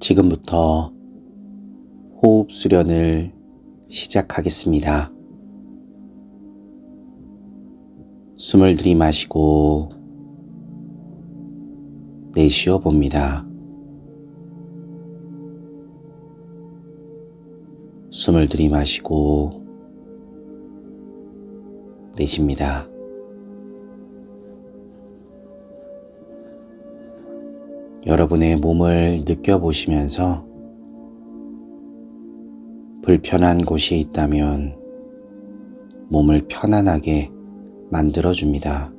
지금부터 호흡 수련을 시작하겠습니다. 숨을 들이마시고 내쉬어 봅니다. 숨을 들이마시고 내쉽니다. 여러분의 몸을 느껴보시면서 불편한 곳이 있다면 몸을 편안하게 만들어줍니다.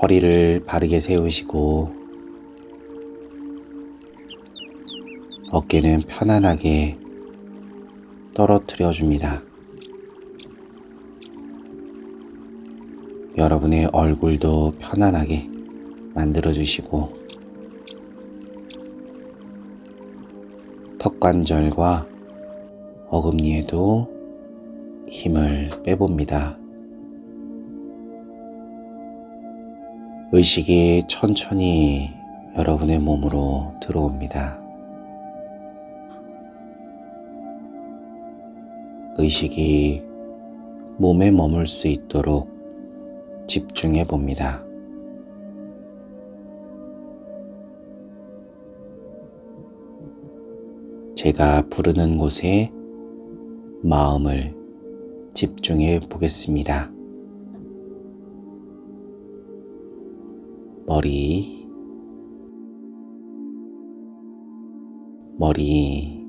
허리를 바르게 세우시고 어깨는 편안하게 떨어뜨려 줍니다. 여러분의 얼굴도 편안하게 만들어 주시고 턱관절과 어금니에도 힘을 빼봅니다. 의식이 천천히 여러분의 몸으로 들어옵니다. 의식이 몸에 머물 수 있도록 집중해 봅니다. 제가 부르는 곳에 마음을 집중해 보겠습니다. 머리, 머리,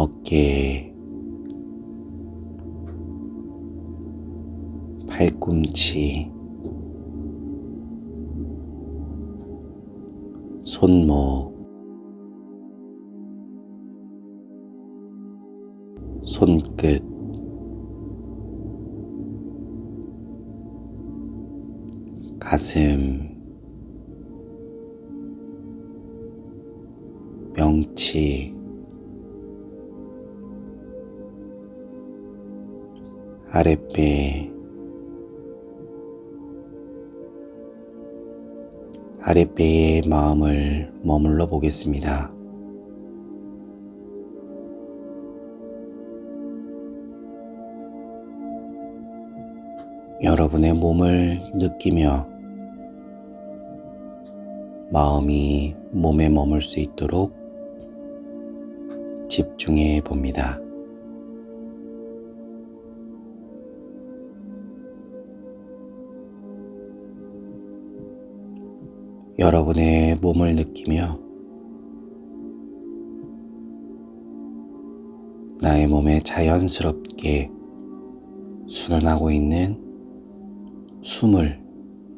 어깨, 팔꿈치, 손목, 손끝, 가슴, 명치, 아랫배, 아랫배에 마음을 머물러 보겠습니다. 여러분의 몸을 느끼며 마음이 몸에 머물 수 있도록 집중해 봅니다. 여러분의 몸을 느끼며 나의 몸에 자연스럽게 순환하고 있는 숨을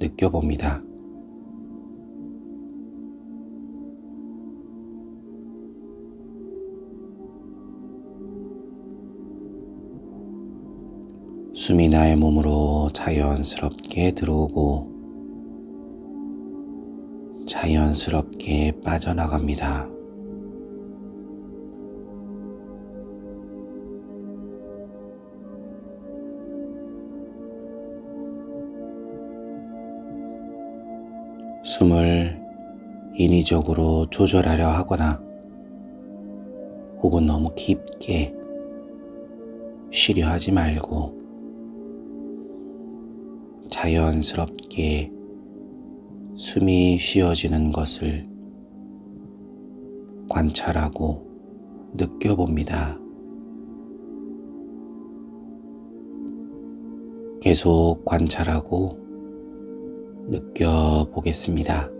느껴봅니다. 숨이 나의 몸으로 자연스럽게 들어오고 자연스럽게 빠져나갑니다. 숨을 인위적으로 조절하려 하거나 혹은 너무 깊게 쉬려 하지 말고 자연스럽게 숨이 쉬어지는 것을 관찰하고 느껴봅니다. 계속 관찰하고 느껴보겠습니다.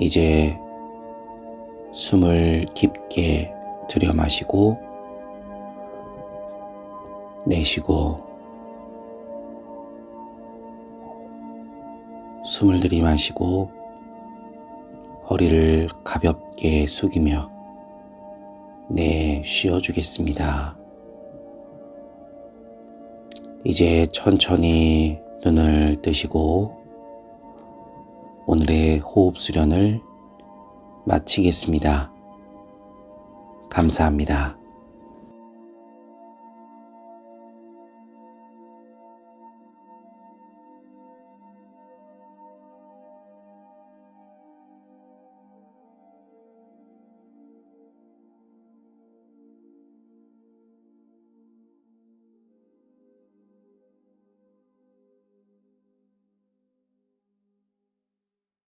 이제 숨을 깊게 들여 마시고 내쉬고 숨을 들이마시고 허리를 가볍게 숙이며 내 쉬어주겠습니다. 이제 천천히 눈을 뜨시고 오늘의 호흡 수련을 마치겠습니다. 감사합니다.